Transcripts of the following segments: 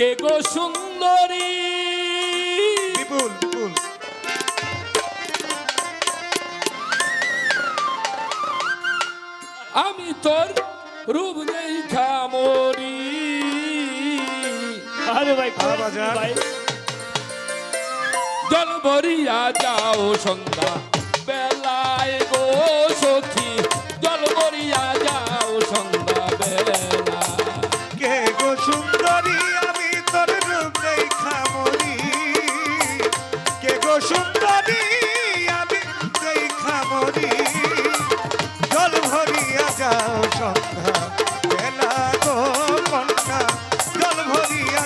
কে গো সুন্দরী? বিপুল বিপুল। আমি তোর রূপ নেই খামরি আরে ভাই বাজার। ভাই। জল ভরিয়া যাও সন্ধ্যা বেলায় গো সখী। মরি কে গো সুন্দরী, আমি দেখা মরি জল ভরিয়া যাও সন্ধ্যা বেলা গো কন্যা। জল ভরিয়া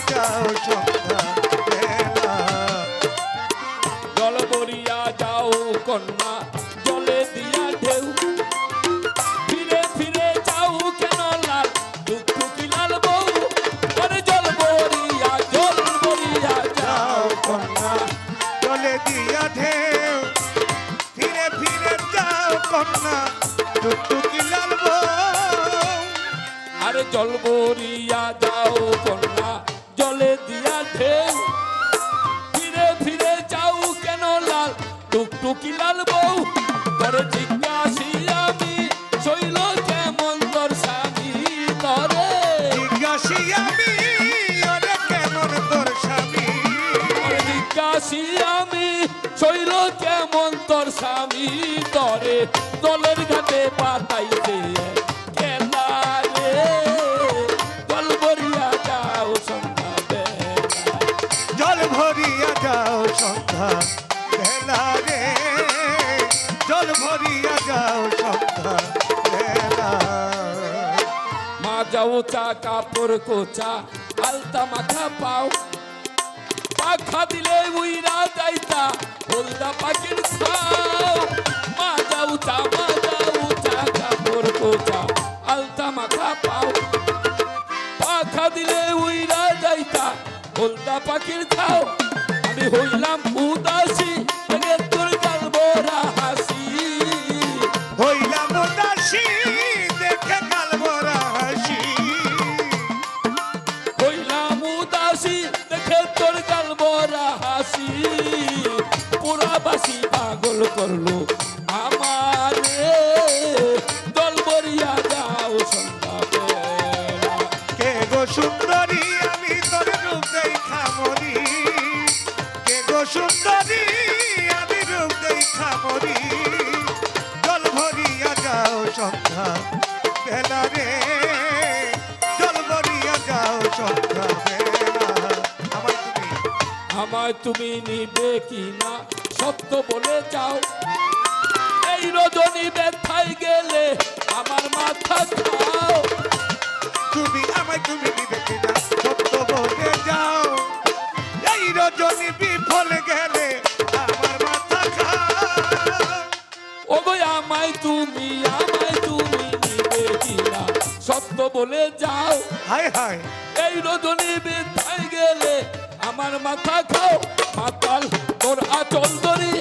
কন্যা। কন্যা টুকটুকি লাল বউ। আরে জল ভরিয়া যাও কন্যা জলে দিয়া ঢেউ। ফিরে ফিরে যাও কেন লাল টুকটুকি লাল বউ। তোর জিজ্ঞাসি আমি শৈল কেমন তোর স্বামী তরে। জিজ্ঞাসি আমি কেমন তোর স্বামী? জিজ্ঞাসি আমি শৈল কেমন তোর স্বামী তরে? দলের ঘাটে পাতাইতে জল ভরিয়া যাও সন্ধ্যা বেলা রে। জল ভরিয়া যাও সন্ধ্যা বেলা মা যাও চা কাপড় কোচা আলতা মাথা পাও। পাখা দিলে উইরা যাইতা। হলদা পাখির ছাও। মা চা মা চা কাপড় কোচা আলতা মাথা পাও। পাখা দিলে উইরা যাইতা। হলদা পাখির খাও আমি হইলাম উদাসী পাগল করল। আমার দল বরিয়া যাও সন্ধ্যা কে গো সুন্দরী আমি তোর রূপ দেখা মরি কে গো সুন্দরী আমি রূপ দেখা মরি ভরিয়া যাও সন্ধ্যা বেলা রে ভরিয়া যাও সন্ধ্যা বেলা তুমি আমায় তুমি নিবে কি না? সত্য বলে যাও। এই রজনী ব্যথায় গেলে আমার মাথা খাও তুমি আমায় তুমি নিবে কিনা? সত্য বলে যাও। এই রজনী বিফল গেলে আমার মাথা খাও ও আমায় তুমি আমায় তুমি নিবে কি না সত্য বলে যাও। হায় হায়। এই রজনী গেলে আমার মাথা খাও। মাতাল তোর আচল ধরি